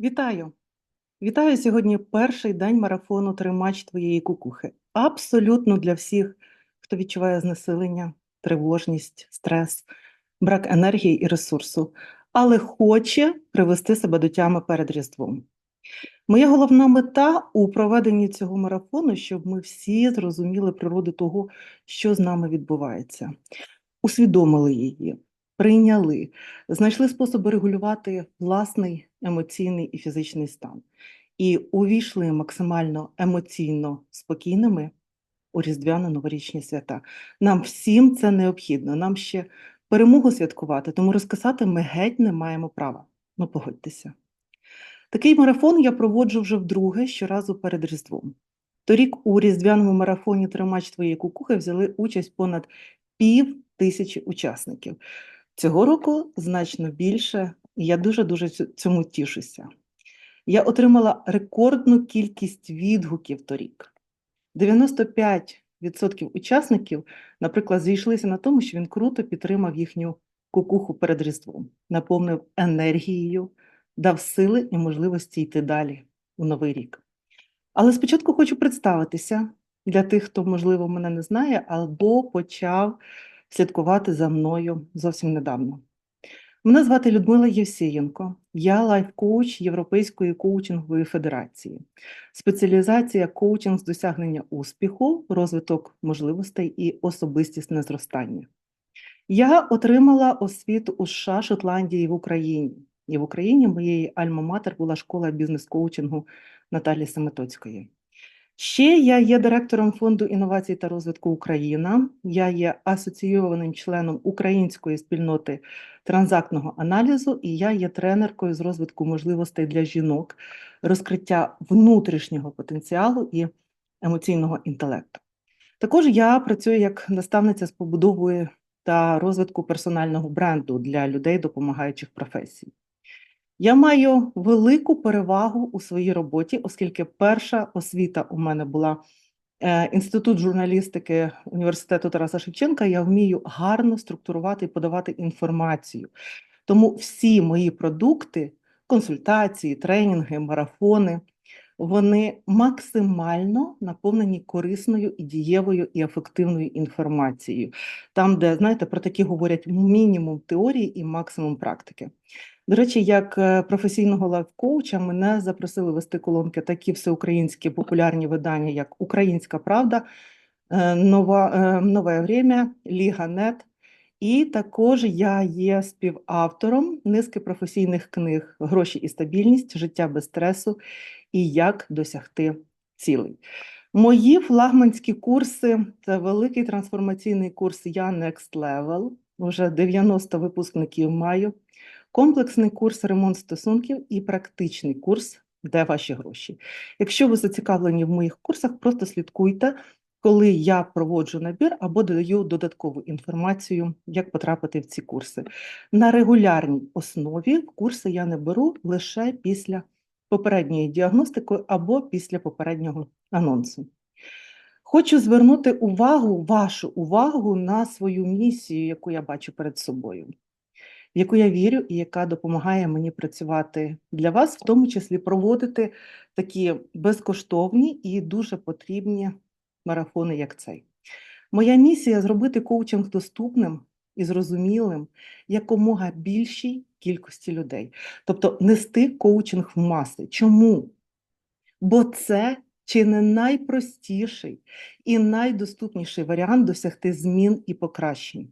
Вітаю! Вітаю сьогодні перший день марафону Тримач твоєї кукухи. Абсолютно для всіх, хто відчуває знесилення, тривожність, стрес, брак енергії і ресурсу, але хоче привести себе до тями перед Різдвом. Моя головна мета у проведенні цього марафону, щоб ми всі зрозуміли природу того, що з нами відбувається, усвідомили її, прийняли, знайшли способи регулювати власний емоційний і фізичний стан, і увійшли максимально емоційно спокійними у різдвяно-новорічні свята. Нам всім це необхідно. Нам ще перемогу святкувати, тому розказати ми геть не маємо права. Ну, погодьтеся. Такий марафон я проводжу вже вдруге щоразу перед Різдвом. Торік у різдвяному марафоні Тримач твоєї кукухи взяли участь понад пів тисячі учасників. Цього року значно більше, і я дуже-дуже цьому тішуся. Я отримала рекордну кількість відгуків торік. 95% учасників, наприклад, зійшлися на тому, що він круто підтримав їхню кукуху перед Різдвом, наповнив енергією, дав сили і можливості йти далі у новий рік. Але спочатку хочу представитися для тих, хто, можливо, мене не знає, або почав слідкувати за мною зовсім недавно. Мене звати Людмила Євсієнко, я лайф-коуч Європейської коучингової федерації, спеціалізація коучинг з досягнення успіху, розвиток можливостей і особистісне зростання. Я отримала освіту у США, Шотландії в Україні. І в Україні моєї альма-матер була школа бізнес-коучингу Наталі Семетоцької. Ще я є директором фонду інновацій та розвитку Україна. Я є асоційованим членом української спільноти транзактного аналізу, і я є тренеркою з розвитку можливостей для жінок, розкриття внутрішнього потенціалу і емоційного інтелекту. Також я працюю як наставниця з побудовою та розвитку персонального бренду для людей, допомагаючих професій. Я маю велику перевагу у своїй роботі, оскільки перша освіта у мене була е, інститут журналістики університету Тараса Шевченка. Я вмію гарно структурувати і подавати інформацію. Тому всі мої продукти, консультації, тренінги, марафони, вони максимально наповнені корисною і дієвою і ефективною інформацією, там, де знаєте, про такі говорять мінімум теорії і максимум практики. До речі, як е, професійного лайф-коуча мене запросили вести колонки такі всеукраїнські популярні видання, як Українська Правда, е, е, Нове Время, Ліга Нет. І також я є співавтором низки професійних книг Гроші і стабільність, життя без стресу і як досягти цілей. Мої флагманські курси це великий трансформаційний курс Я Next Level. Вже 90 випускників маю комплексний курс ремонт стосунків і практичний курс де ваші гроші. Якщо ви зацікавлені в моїх курсах, просто слідкуйте, коли я проводжу набір або додаю додаткову інформацію, як потрапити в ці курси. На регулярній основі курси я не беру лише після попередньої діагностики або після попереднього анонсу. Хочу звернути увагу, вашу увагу на свою місію, яку я бачу перед собою в яку я вірю і яка допомагає мені працювати для вас, в тому числі проводити такі безкоштовні і дуже потрібні марафони, як цей. Моя місія зробити коучинг доступним і зрозумілим якомога більшій кількості людей, тобто нести коучинг в маси. Чому? Бо це чи не найпростіший і найдоступніший варіант досягти змін і покращень.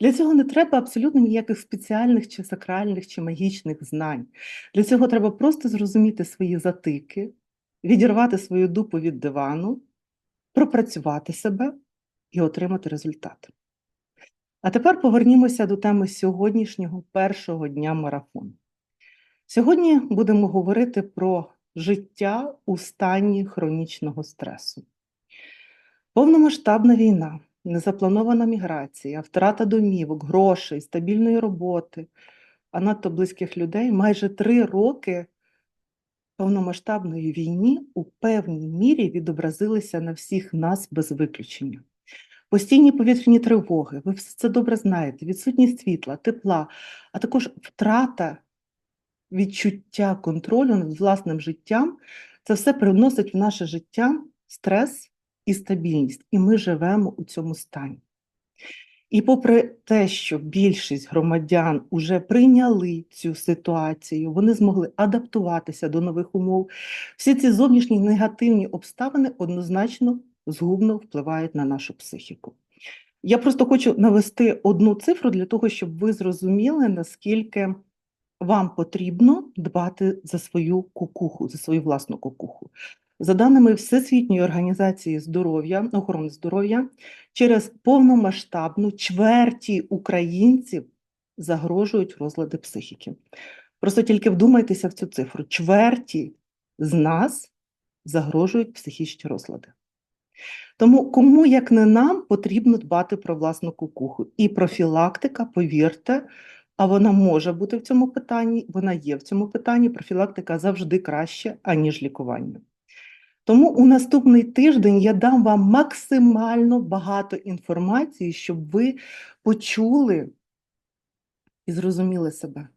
Для цього не треба абсолютно ніяких спеціальних чи сакральних чи магічних знань. Для цього треба просто зрозуміти свої затики, відірвати свою дупу від дивану, пропрацювати себе і отримати результат. А тепер повернімося до теми сьогоднішнього першого дня марафону. Сьогодні будемо говорити про життя у стані хронічного стресу. Повномасштабна війна незапланована міграція, втрата домівок, грошей, стабільної роботи, а надто близьких людей майже три роки повномасштабної війні у певній мірі відобразилися на всіх нас без виключення. Постійні повітряні тривоги, ви все це добре знаєте, відсутність світла, тепла, а також втрата відчуття контролю над власним життям, це все приносить в наше життя стрес і стабільність, і ми живемо у цьому стані. І попри те, що більшість громадян вже прийняли цю ситуацію, вони змогли адаптуватися до нових умов, всі ці зовнішні негативні обставини однозначно згубно впливають на нашу психіку. Я просто хочу навести одну цифру для того, щоб ви зрозуміли, наскільки вам потрібно дбати за свою кукуху, за свою власну кукуху. За даними Всесвітньої організації здоров'я, охорони здоров'я, через повномасштабну чверті українців загрожують розлади психіки. Просто тільки вдумайтеся в цю цифру: чверті з нас загрожують психічні розлади. Тому кому, як не нам, потрібно дбати про власну кукуху. І профілактика, повірте, а вона може бути в цьому питанні, вона є в цьому питанні. Профілактика завжди краще, аніж лікування. Тому у наступний тиждень я дам вам максимально багато інформації, щоб ви почули і зрозуміли себе,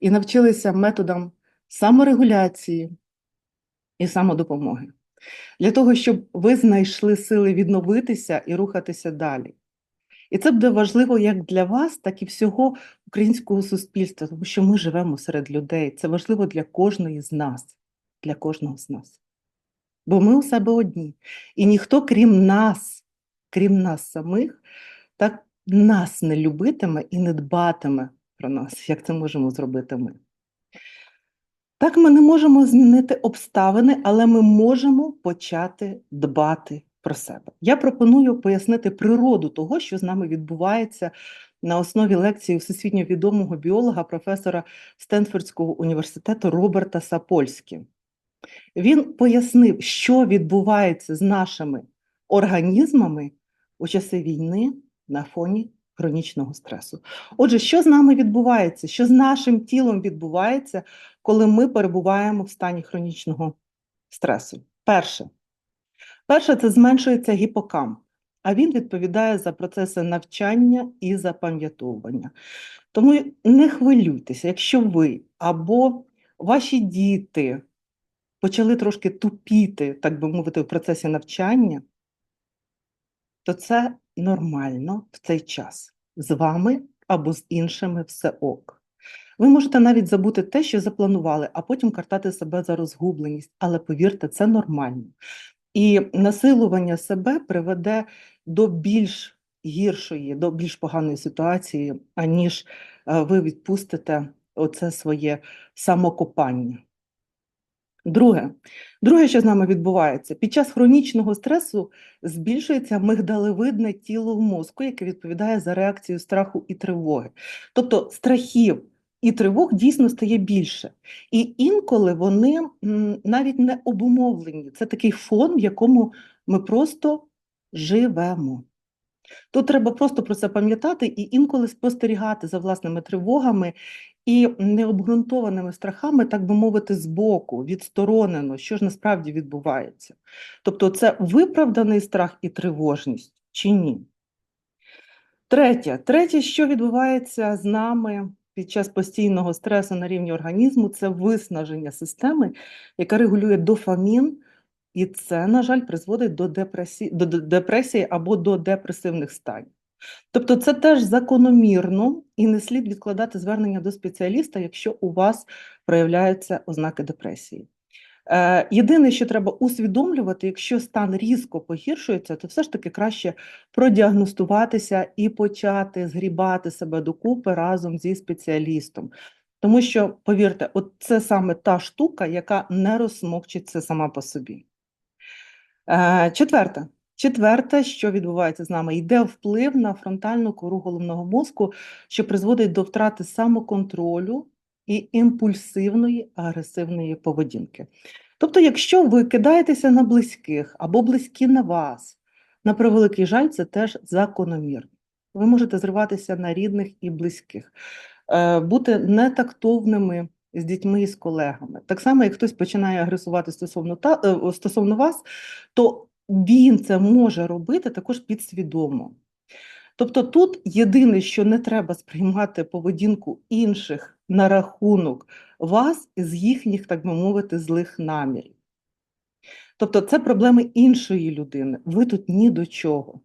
і навчилися методам саморегуляції і самодопомоги. Для того, щоб ви знайшли сили відновитися і рухатися далі. І це буде важливо як для вас, так і всього українського суспільства, тому що ми живемо серед людей. Це важливо для кожної з нас, для кожного з нас. Бо ми у себе одні. І ніхто, крім нас, крім нас самих, так нас не любитиме і не дбатиме про нас, як це можемо зробити ми. Так, ми не можемо змінити обставини, але ми можемо почати дбати про себе. Я пропоную пояснити природу того, що з нами відбувається на основі лекції всесвітньо відомого біолога, професора Стенфордського університету Роберта Сапольські. Він пояснив, що відбувається з нашими організмами у часи війни на фоні хронічного стресу. Отже, що з нами відбувається? Що з нашим тілом відбувається, коли ми перебуваємо в стані хронічного стресу? Перше, перше це зменшується гіпокамп, а він відповідає за процеси навчання і запам'ятовування. Тому не хвилюйтеся, якщо ви або ваші діти почали трошки тупіти, так би мовити, в процесі навчання, то це нормально в цей час. З вами або з іншими все ок. Ви можете навіть забути те, що запланували, а потім картати себе за розгубленість. Але повірте, це нормально. І насилування себе приведе до більш гіршої, до більш поганої ситуації, аніж е, ви відпустите оце своє самокопання. Друге, друге, що з нами відбувається, під час хронічного стресу збільшується мигдалевидне тіло в мозку, яке відповідає за реакцію страху і тривоги. Тобто страхів і тривог дійсно стає більше. І інколи вони навіть не обумовлені. Це такий фон, в якому ми просто живемо. Тут треба просто про це пам'ятати і інколи спостерігати за власними тривогами і необґрунтованими страхами, так би мовити, збоку, відсторонено, що ж насправді відбувається. Тобто, це виправданий страх і тривожність чи ні? Третє, третє, що відбувається з нами під час постійного стресу на рівні організму, це виснаження системи, яка регулює дофамін. І це, на жаль, призводить до депресії, до депресії або до депресивних станів. Тобто це теж закономірно і не слід відкладати звернення до спеціаліста, якщо у вас проявляються ознаки депресії. Е, єдине, що треба усвідомлювати, якщо стан різко погіршується, то все ж таки краще продіагностуватися і почати згрібати себе докупи разом зі спеціалістом. Тому що, повірте, от це саме та штука, яка не розсмокчиться сама по собі. Е, четверте, Четверте, що відбувається з нами, йде вплив на фронтальну кору головного мозку, що призводить до втрати самоконтролю і імпульсивної агресивної поведінки. Тобто, якщо ви кидаєтеся на близьких або близькі на вас, на превеликий жаль, це теж закономірно. Ви можете зриватися на рідних і близьких, е, бути нетактовними з дітьми і з колегами. Так само, як хтось починає агресувати стосовно та, е, стосовно вас, то він це може робити також підсвідомо. Тобто тут єдине, що не треба сприймати поведінку інших на рахунок вас з їхніх, так би мовити, злих намірів. Тобто це проблеми іншої людини. Ви тут ні до чого.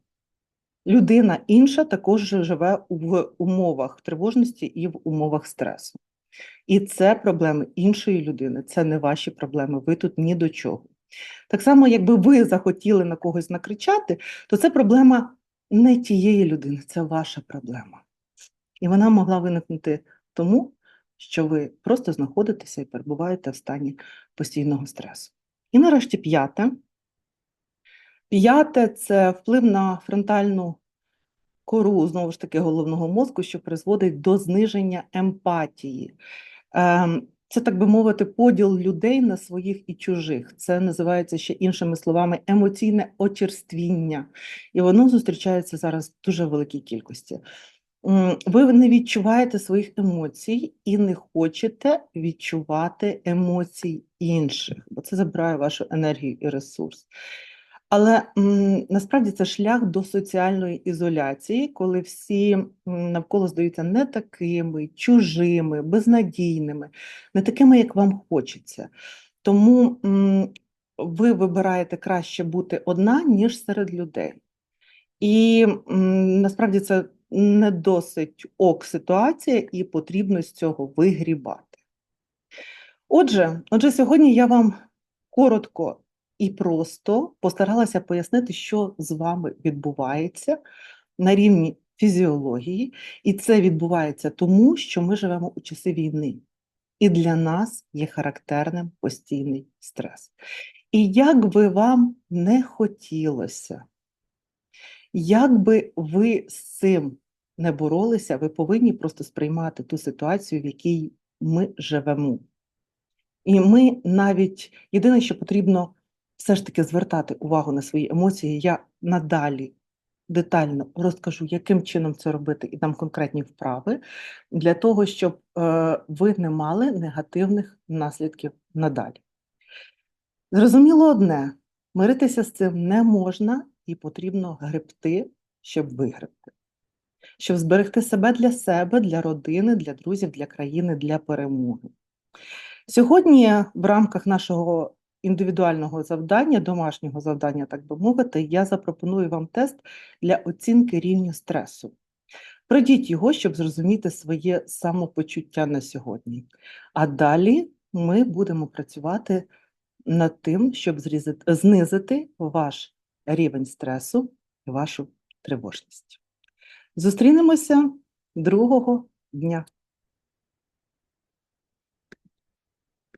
Людина інша також живе в умовах тривожності і в умовах стресу. І це проблеми іншої людини, це не ваші проблеми, ви тут ні до чого. Так само, якби ви захотіли на когось накричати, то це проблема не тієї людини, це ваша проблема. І вона могла виникнути тому, що ви просто знаходитеся і перебуваєте в стані постійного стресу. І нарешті п'яте. П'яте це вплив на фронтальну кору, знову ж таки, головного мозку, що призводить до зниження емпатії. Це, так би мовити, поділ людей на своїх і чужих. Це називається ще іншими словами емоційне очерствіння. І воно зустрічається зараз в дуже великій кількості. Ви не відчуваєте своїх емоцій і не хочете відчувати емоцій інших, бо це забирає вашу енергію і ресурс. Але насправді це шлях до соціальної ізоляції, коли всі навколо здаються не такими, чужими, безнадійними, не такими, як вам хочеться. Тому ви вибираєте краще бути одна, ніж серед людей. І насправді це не досить ок ситуація, і потрібно з цього вигрібати. Отже, отже, сьогодні я вам коротко і просто постаралася пояснити, що з вами відбувається на рівні фізіології, і це відбувається тому, що ми живемо у часи війни, і для нас є характерним постійний стрес. І як би вам не хотілося, як би ви з цим не боролися, ви повинні просто сприймати ту ситуацію, в якій ми живемо. І ми навіть єдине, що потрібно все ж таки звертати увагу на свої емоції. Я надалі детально розкажу, яким чином це робити, і дам конкретні вправи для того, щоб е, ви не мали негативних наслідків надалі. Зрозуміло одне: миритися з цим не можна і потрібно гребти, щоб вигребти. Щоб зберегти себе для себе, для родини, для друзів, для країни, для перемоги. Сьогодні в рамках нашого індивідуального завдання, домашнього завдання, так би мовити, я запропоную вам тест для оцінки рівня стресу. Пройдіть його, щоб зрозуміти своє самопочуття на сьогодні. А далі ми будемо працювати над тим, щоб зрізати, знизити ваш рівень стресу і вашу тривожність. Зустрінемося другого дня.